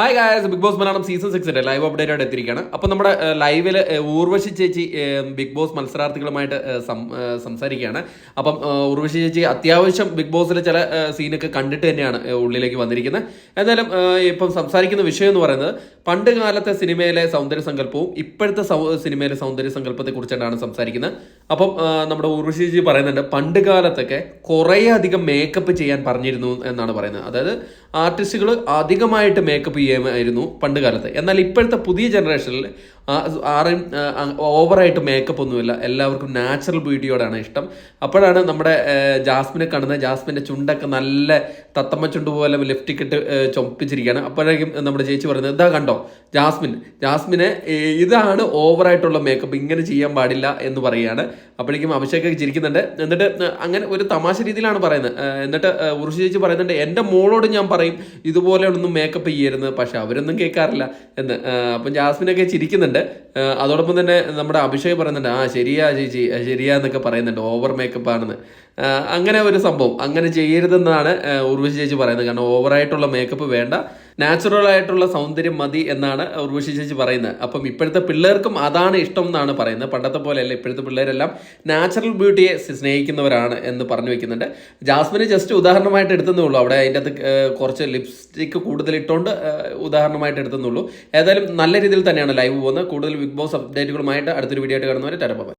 Hi guys Bigg Boss Malayalam season സിക്സിന്റെ live update ആയിട്ട് എത്തിയിരിക്കുകയാണ്. അപ്പോൾ നമ്മുടെ ലൈവിൽ ഊർവശി ചേച്ചി ബിഗ് ബോസ് മത്സരാർത്ഥികളുമായിട്ട് സംസാരിക്കുകയാണ്. അപ്പം ഊർവശി ചേച്ചി അത്യാവശ്യം ബിഗ് ബോസിലെ ചില സീനൊക്കെ കണ്ടിട്ട് തന്നെയാണ് ഉള്ളിലേക്ക് വന്നിരിക്കുന്നത്. എന്തായാലും ഇപ്പം സംസാരിക്കുന്ന വിഷയം എന്ന് പറയുന്നത് പണ്ട് കാലത്തെ സിനിമയിലെ സൗന്ദര്യ സങ്കല്പവും ഇപ്പോഴത്തെ സിനിമയിലെ സൗന്ദര്യ സങ്കല്പത്തെ കുറിച്ചിട്ടാണ് സംസാരിക്കുന്നത്. അപ്പം നമ്മുടെ ഉർവശിജി പറയുന്നുണ്ട് പണ്ട് കാലത്തൊക്കെ കുറേ അധികം മേക്കപ്പ് ചെയ്യാൻ പറഞ്ഞിരുന്നു എന്നാണ് പറയുന്നത്. അതായത് ആർട്ടിസ്റ്റുകൾ അധികമായിട്ട് മേക്കപ്പ് ചെയ്യുമായിരുന്നു പണ്ട് കാലത്ത്. എന്നാൽ ഇപ്പോഴത്തെ പുതിയ ജനറേഷനിൽ ആരെയും ഓവറായിട്ട് മേക്കപ്പ് ഒന്നുമില്ല. എല്ലാവർക്കും നാച്ചുറൽ ബ്യൂട്ടിയോടാണ് ഇഷ്ടം. അപ്പോഴാണ് നമ്മുടെ ജാസ്മിനെ കാണുന്നത്. ജാസ്മിന്റെ ചുണ്ടൊക്കെ നല്ല തത്തമ്മ ചുണ്ട് പോലെ ലിഫ്റ്റിക്കിട്ട് ചൊപ്പിച്ചിരിക്കുകയാണ് അപ്പോഴേക്കും നമ്മുടെ ചേച്ചി പറയുന്നത് എന്താ കണ്ടോ ജാസ്മിൻ. ജാസ്മിനെ ഇതാണ് ഓവറായിട്ടുള്ള മേക്കപ്പ് ഇങ്ങനെ ചെയ്യാൻ പാടില്ല എന്ന് പറയുകയാണ്. അപ്പോഴേക്കും അഭിഷേക് ചിരിക്കുന്നുണ്ട്. എന്നിട്ട് അങ്ങനെ ഒരു തമാശ രീതിയിലാണ് പറയുന്നത്. എന്നിട്ട് ഉറുഷി ചേച്ചി പറയുന്നുണ്ട് എന്റെ മോളോട് ഞാൻ പറയും ഇതുപോലെ ഒന്നും മേക്കപ്പ് ചെയ്യരുത്. പക്ഷെ അവരൊന്നും കേൾക്കാറില്ല. എന്ന്. അപ്പം ജാസ്മിനൊക്കെ ചിരിക്കുന്നുണ്ട്. അതോടൊപ്പം തന്നെ നമ്മുടെ അഭിഷേക് പറയുന്നുണ്ട് ആ ശരിയാ ചേച്ചി ശരിയാ എന്നൊക്കെ പറയുന്നുണ്ട്. ഓവർ മേക്കപ്പ് ആണെന്ന്. അങ്ങനെ ഒരു സംഭവം. അങ്ങനെ ചെയ്യരുതെന്നാണ് ഉർവശി ചേച്ചി പറയുന്നത്. കാരണം ഓവറായിട്ടുള്ള മേക്കപ്പ് വേണ്ട. നാച്ചുറൽ ആയിട്ടുള്ള സൗന്ദര്യം മതി എന്നാണ് ഉർവശി ചേച്ചി പറയുന്നത്. അപ്പം ഇപ്പോഴത്തെ പിള്ളേർക്കും അതാണ് ഇഷ്ടം എന്നാണ് പറയുന്നത്. പണ്ടത്തെ പോലെയല്ല ഇപ്പോഴത്തെ പിള്ളേരെല്ലാം നാച്ചുറൽ ബ്യൂട്ടിയെ സ്നേഹിക്കുന്നവരാണ് എന്ന് പറഞ്ഞു വെക്കുന്നുണ്ട്. ജാസ്മിന് ജസ്റ്റ് ഉദാഹരണമായിട്ട് എടുത്തതേ ഉള്ളൂ. അവിടെ അതിന്റെ അകത്ത് കുറച്ച് ലിപ്സ്റ്റിക് കൂടുതൽ ഇട്ടുകൊണ്ട് ഉദാഹരണമായിട്ട് എടുത്തതേ ഉള്ളൂ. ഏതായാലും നല്ല രീതിയിൽ തന്നെയാണ് ലൈവ് പോകുന്നത്. കൂടുതൽ ബിഗ് ബോസ് അപ്ഡേറ്റുകളുമായിട്ട് അടുത്തൊരു വീഡിയോ ആയിട്ട് കാണുന്നവരെ തരപ്പം